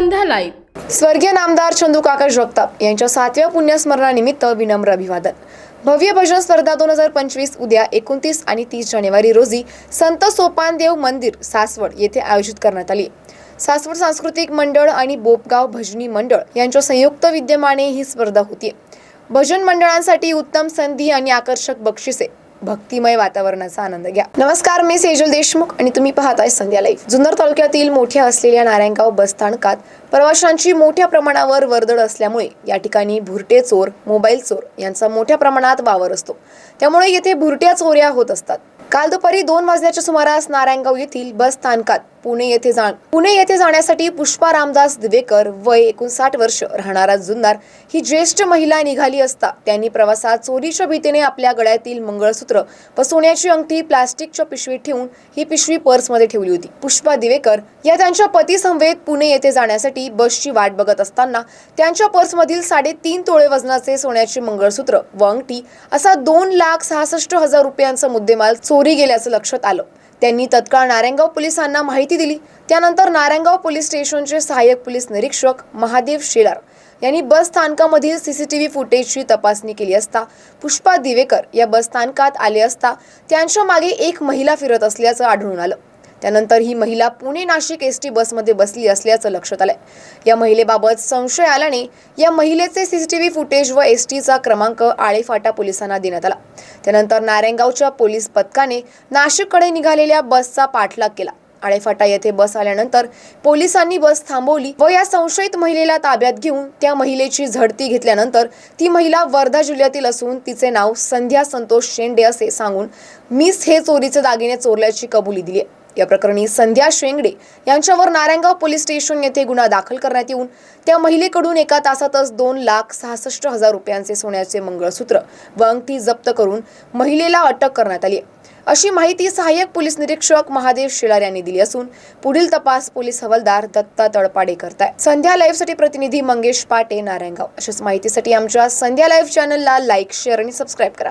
Live स्वर्गीय नामदार चंदू काका जगताप यांच्या सातव्या पुण्यस्मरणानिमित्त विनम्र अभिवादन. भव्य भजन स्पर्धा दोन हजार पंचवीस उद्या एकोणतीस आणि तीस जानेवारी रोजी संत सोपानदेव मंदिर सासवड येथे आयोजित करण्यात आली. सासवड सांस्कृतिक मंडळ आणि बोपगाव भजनी मंडळ यांच्या संयुक्त विद्यमाने ही स्पर्धा होती. भजन मंडळांसाठी उत्तम संधी आणि आकर्षक बक्षिसे भक्तिमय वातावरणाचा आनंद घ्या. नमस्कार मी सेजल देशमुख आणि तुम्ही पाहताय संध्या लाईफ जुन्नर तालुक्यातील मोठ्या असलेल्या नारायणगाव बसस्थानकात प्रवाशांची मोठ्या प्रमाणावर वर्दळ असल्यामुळे या ठिकाणी भुरटे चोर मोबाईल चोर यांचा मोठ्या प्रमाणात वावर असतो. त्यामुळे येथे भुरट्या चोऱ्या होत असतात. काल दुपारी दोन वाजण्याच्या सुमारास नारायणगाव येथील बस स्थानकात पुणे येथे जा पुणे येथे जाण्यासाठी पुष्पा रामदास दिवेकर वय एकोणसाठ वर्ष. राहणारा जुन्नार ही ज्येष्ठ महिला निघाली असता त्यांनी प्रवासात चोरीच्या भीतीने आपल्या गळ्यातील मंगळसूत्र व सोन्याची अंगठी प्लास्टिकच्या पिशवीत ठेवून ही पिशवी पर्समध्ये ठेवली होती. पुष्पा दिवेकर या त्यांच्या पती समवेत पुणे येथे जाण्यासाठी बसची वाट बघत असताना त्यांच्या पर्समधील साडेतीन तोळे वजनाचे सोन्याचे मंगळसूत्र व अंगठी असा दोन लाख सहासष्ट हजार रुपयांचा मुद्देमाल चोरी गेल्याचं लक्षात आलं. त्यांनी तत्काळ नारायणगाव पोलिसांना माहिती दिली. त्यानंतर नारायणगाव पोलीस स्टेशनचे सहाय्यक पोलीस निरीक्षक महादेव शेलार यांनी बस स्थानकामधील सीसीटीव्ही फुटेजची तपासणी केली असता पुष्पा दिवेकर या बस स्थानकात आले असता त्यांच्या मागे एक महिला फिरत असल्याचं आढळून आलं. त्यानंतर ही महिला पुणे नाशिक एस टी बसमध्ये बसली असल्याचं लक्षात आलंय. या महिलेबाबत संशय आल्याने या महिलेचे सीसीटीव्ही फुटेज व एस टीचा क्रमांक आळेफाटा पोलिसांना देण्यात आला. त्यानंतर नारायणगावच्या पोलीस पथकाने नाशिककडे निघालेल्या बसचा पाठलाग केला. आळेफाटा येथे बस आल्यानंतर पोलिसांनी बस थांबवली व या संशयित महिलेला ताब्यात घेऊन त्या महिलेची झडती घेतल्यानंतर ती महिला वर्धा जिल्ह्यातील असून तिचे नाव संध्या संतोष शेंडे असे सांगून मीच हे चोरीचे दागिने चोरल्याची कबुली दिली आहे या प्रकरणी संध्या शेंगडे यांच्यावर नारायणगाव पोलीस स्टेशन येथे गुन्हा दाखल करण्यात येऊन त्या महिलेकडून एका तासातच दोन लाख सहासष्ट हजार रुपयांचे सोन्याचे मंगळसूत्र व अंगठी जप्त करून महिलेला अटक करण्यात आली अशी माहिती सहाय्यक पोलीस निरीक्षक महादेव शेलार यांनी दिली असून पुढील तपास पोलीस हवालदार दत्ता तळपाडे करताय संध्या लाईव्हसाठी प्रतिनिधी मंगेश पाटे नारायणगाव. अशाच माहितीसाठी आमच्या संध्या लाईव्ह चॅनलला लाईक शेअर आणि सबस्क्राईब करा.